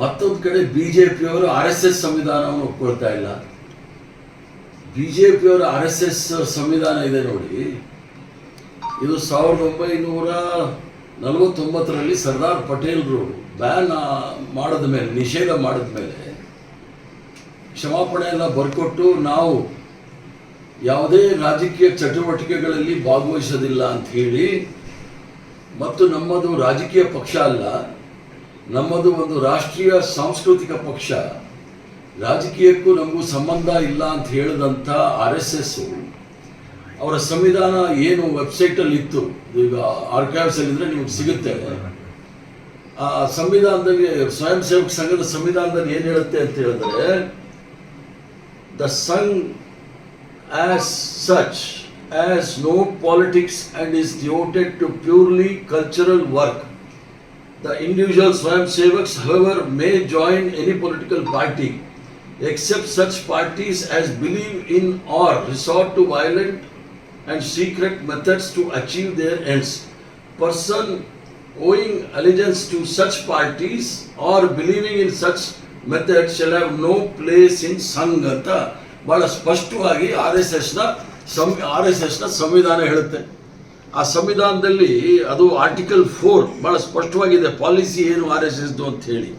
ಮತ್ತೊಂದು ಕಡೆ ಬಿಜೆಪಿಯವರು ಆರ್ ಎಸ್ ಎಸ್ ಸಂವಿಧಾನವನ್ನು ಒಪ್ಕೊಳ್ತಾ ಇಲ್ಲ. ಬಿಜೆಪಿಯವರ ಆರ್ ಎಸ್ ಎಸ್ ಸಂವಿಧಾನ ಇದೆ ನೋಡಿ. ಇದು ಸಾವಿರದ ಒಂಬೈನೂರ ನಲವತ್ತೊಂಬತ್ತರಲ್ಲಿ ಸರ್ದಾರ್ ಪಟೇಲ್ರು ಬ್ಯಾನ್ ಮಾಡಿದ ಮೇಲೆ, ನಿಷೇಧ ಮಾಡಿದ ಮೇಲೆ ಕ್ಷಮಾಪಣೆ ಎಲ್ಲ ಬರ್ಕೊಟ್ಟು ನಾವು ಯಾವುದೇ ರಾಜಕೀಯ ಚಟುವಟಿಕೆಗಳಲ್ಲಿ ಭಾಗವಹಿಸೋದಿಲ್ಲ ಅಂತ ಹೇಳಿ, ಮತ್ತು ನಮ್ಮದು ರಾಜಕೀಯ ಪಕ್ಷ ಅಲ್ಲ ನಮ್ಮದು ಒಂದು ರಾಷ್ಟ್ರೀಯ ಸಾಂಸ್ಕೃತಿಕ ಪಕ್ಷ. ರಾಜಕೀಯಕ್ಕೂ ನಮಗೂ ಸಂಬಂಧ ಇಲ್ಲ ಅಂತ ಹೇಳಿದಂಥ ಆರ್ ಎಸ್ ಎಸ್ ಅವರ ಸಂವಿಧಾನ ಏನು ವೆಬ್ಸೈಟಲ್ಲಿ ಇತ್ತು ಈಗ ಆರ್ಕೈವ್ಸ್ ಇದ್ರೆ ನಿಮ್ಗೆ ಸಿಗುತ್ತೆ. ಆ ಸಂವಿಧಾನದಲ್ಲಿ ಸ್ವಯಂ ಸೇವಕ ಸಂಘದ ಸಂವಿಧಾನದಲ್ಲಿ ಏನು ಹೇಳುತ್ತೆ ಅಂತ ಹೇಳಿದ್ರೆ, the Sangh as such has no politics and is devoted to purely cultural work. The individual Swayam Sevaks, however, may join any political party except such parties as believe in or resort to violent and secret methods to achieve their ends. Person owing allegiance to such parties or believing in such methods shall have no place in Sangh ಅಂತ ಬಹಳ ಸ್ಪಷ್ಟವಾಗಿ R S ಎಸ್ನ ಸಂ R S ಎಸ್ನ ಸಂವಿಧಾನ ಹೇಳುತ್ತೆ ಆ ಸಂವಿಧಾನದಲ್ಲಿ ಅದು ಆರ್ಟಿಕಲ್ ಫೋರ್ ಬಹಳ ಸ್ಪಷ್ಟವಾಗಿದೆ. ಪಾಲಿಸಿ ಏನು ಆರ್ ಎಸ್ ಎಸ್ದು ಅಂತ ಹೇಳಿ.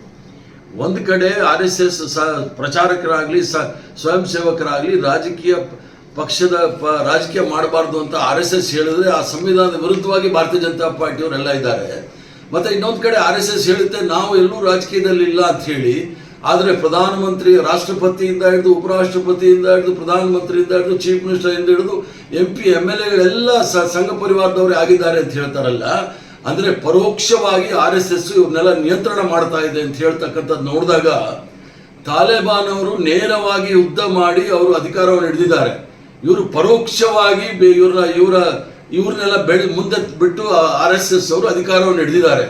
ಒಂದು ಕಡೆ ಆರ್ ಎಸ್ ಎಸ್ ಸ ಪ್ರಚಾರಕರಾಗಲಿ, ಸ ಸ್ವಯಂ ಸೇವಕರಾಗಲಿ ರಾಜಕೀಯ ಪಕ್ಷದ ಪ ರಾಜಕೀಯ ಮಾಡಬಾರ್ದು ಅಂತ ಆರ್ ಎಸ್ ಎಸ್ ಹೇಳಿದ್ರೆ ಆ ಸಂವಿಧಾನದ ವಿರುದ್ಧವಾಗಿ ಭಾರತೀಯ ಜನತಾ ಪಾರ್ಟಿಯವರೆಲ್ಲ ಇದ್ದಾರೆ. ಮತ್ತು ಇನ್ನೊಂದು ಕಡೆ ಆರ್ ಎಸ್ ಎಸ್ ಹೇಳುತ್ತೆ, ನಾವು ಎಲ್ಲೂ ರಾಜಕೀಯದಲ್ಲಿ ಇಲ್ಲ ಅಂತ ಹೇಳಿ ಆದರೆ ಪ್ರಧಾನಮಂತ್ರಿ ರಾಷ್ಟ್ರಪತಿಯಿಂದ ಹಿಡಿದು ಉಪರಾಷ್ಟ್ರಪತಿಯಿಂದ ಹಿಡಿದು ಪ್ರಧಾನಮಂತ್ರಿಯಿಂದ ಹಿಡಿದು ಚೀಫ್ ಮಿನಿಸ್ಟರ್ ಹಿಡಿದು ಎಂ ಪಿ ಎಂ ಎಲ್ ಎಗಳೆಲ್ಲ ಸಂಘ ಪರಿವಾರದವರೇ ಆಗಿದ್ದಾರೆ ಅಂತ ಹೇಳ್ತಾರಲ್ಲ, ಅಂದರೆ ಪರೋಕ್ಷವಾಗಿ ಆರ್ ಎಸ್ ಎಸ್ ಇವ್ರನ್ನೆಲ್ಲ ನಿಯಂತ್ರಣ ಮಾಡ್ತಾ ಇದೆ ಅಂತ ಹೇಳ್ತಕ್ಕಂಥದ್ದು ನೋಡಿದಾಗ ತಾಲಿಬಾನ್ ಅವರು ನೇರವಾಗಿ ಯುದ್ಧ ಮಾಡಿ ಅವರು ಅಧಿಕಾರವನ್ನು ಹಿಡಿದಿದ್ದಾರೆ. ಇವರು ಪರೋಕ್ಷವಾಗಿ ಇವರ ಇವರ ಇವ್ರನ್ನೆಲ್ಲ ಬೆಳೆ ಮುಂದೆ ಬಿಟ್ಟು ಆರ್ ಎಸ್ ಎಸ್ ಅವರು ಅಧಿಕಾರವನ್ನು ಹಿಡಿದಿದ್ದಾರೆ.